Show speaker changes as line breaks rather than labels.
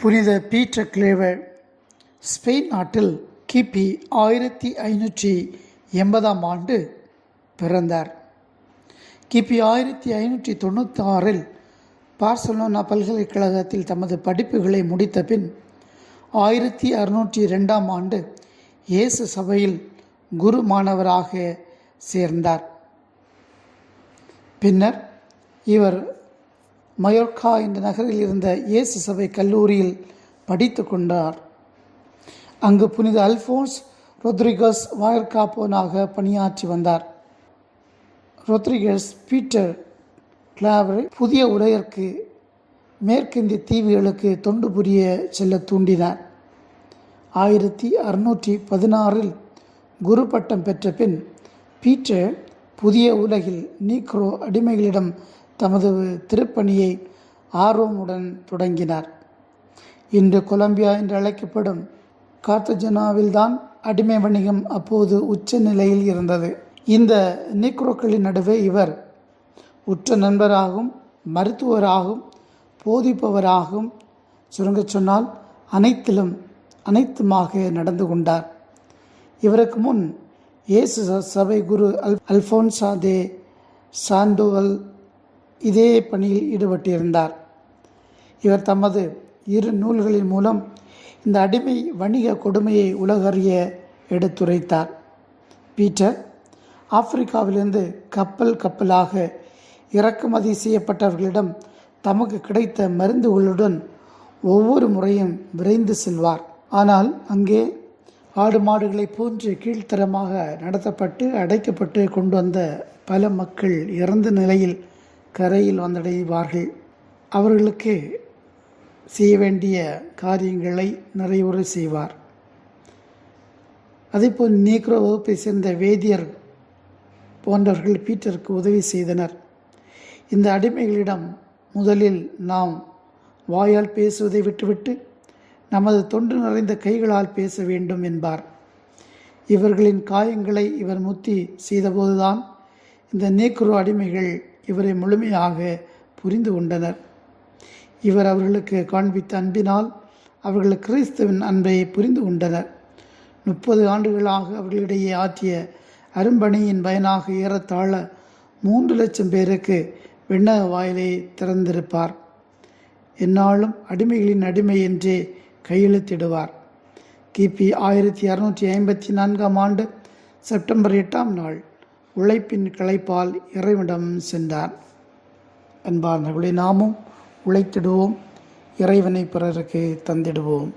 புனித Peter clever Spain நாட்டில் கிபி ஆயிரத்தி ஐநூற்றி எண்பதாம் ஆண்டு பிறந்தார். கிபி ஆயிரத்தி ஐநூற்றி தொண்ணூற்றி ஆறில் பார்சலோனா பல்கலைக்கழகத்தில் தமது படிப்புகளை முடித்த பின் ஆயிரத்தி அறுநூற்றி ரெண்டாம் ஆண்டு இயேசு சபையில் குரு மாணவராக சேர்ந்தார். பின்னர் இவர் மயோர்கா என்ற நகரில் இருந்த இயேசு சபை கல்லூரியில் படித்து கொண்டார். அங்கு புனித அல்ஃபோன்ஸ் ரொத்ரிகஸ் வாயர்காப்போனாக பணியாற்றி வந்தார். ரொத்ரிகஸ் பீட்டர் கிளாவரை புதிய உரையற்கு மேற்கிந்திய தீவுகளுக்கு தொண்டு புரிய செல்ல தூண்டினார். ஆயிரத்தி அறுநூற்றி பதினாறில் குரு பட்டம் பெற்ற பின் பீட்டர் புதிய உலகில் நீக்ரோ அடிமைகளிடம் தமது திருப்பணியை ஆர்வமுடன் தொடங்கினார். இன்று கொலம்பியா என்று அழைக்கப்படும் கார்த்தஜனாவில்தான் அடிமை வணிகம் அப்போது உச்ச நிலையில் இருந்தது. இந்த நீக்ரோக்களின் நடுவே இவர் உற்ற நண்பராகவும் மருத்துவராகவும் போதிப்பவராகவும் சுருங்கச் சொன்னால் அனைத்திலும் அனைத்துமாக நடந்து கொண்டார். இவருக்கு முன் இயேசு சபை குரு அல் அல்ஃபோன்சா தே சாண்டோவல் இதே பணியில் ஈடுபட்டிருந்தார். இவர் தமது இரு நூல்களின் மூலம் இந்த அடிமை வணிக கொடுமையை உலகறிய எடுத்துரைத்தார். பீட்டர் ஆப்பிரிக்காவிலிருந்து கப்பல் கப்பலாக இறக்குமதி செய்யப்பட்டவர்களிடம் தமக்கு கிடைத்த மருந்துகளுடன் ஒவ்வொரு முறையும் விரைந்து செல்வார். ஆனால் அங்கே ஆடு மாடுகளை போன்று கீழ்த்தரமாக நடத்தப்பட்டு அடைக்கப்பட்டு கொண்டு வந்த பல மக்கள் இறந்த நிலையில் கரையில் வந்தடைவார்கள். அவர்களுக்கு செய்ய வேண்டிய காரியங்களை நிறைவுரை செய்வார். அதேபோல் நீக்ரோ வகுப்பை சேர்ந்த வேதியர் போன்றவர்கள் பீட்டருக்கு உதவி செய்தனர். இந்த அடிமைகளிடம் முதலில் நாம் வாயால் பேசுவதை விட்டுவிட்டு நமது தொண்டு நிறைந்த கைகளால் பேச வேண்டும் என்பார். இவர்களின் காயங்களை இவர் முத்தி செய்தபோதுதான் இந்த நீக்ரோ அடிமைகள் இவரை முழுமையாக புரிந்து கொண்டனர். இவர் அவர்களுக்கு காண்பித்த அன்பினால் அவர்கள் கிறிஸ்துவின் அன்பை புரிந்து கொண்டனர். முப்பது ஆண்டுகளாக அவர்களிடையே ஆற்றிய அரும்பணியின் பயனாக ஏறத்தாழ மூன்று லட்சம் பேருக்கு விண்ணக வாயிலை திறந்திருப்பார். என்னாலும் அடிமைகளின் அடிமை என்றே கையெழுத்திடுவார். கிபி ஆயிரத்தி அறுநூற்றி ஐம்பத்தி நான்காம் ஆண்டு செப்டம்பர் எட்டாம் நாள். உழைப்பின் களைப்பால் இறைவிடம் சென்றார். அன்பார்ந்தவர்களை நாமும் உழைத்திடுவோம். இறைவனை பிறருக்கு தந்திடுவோம்.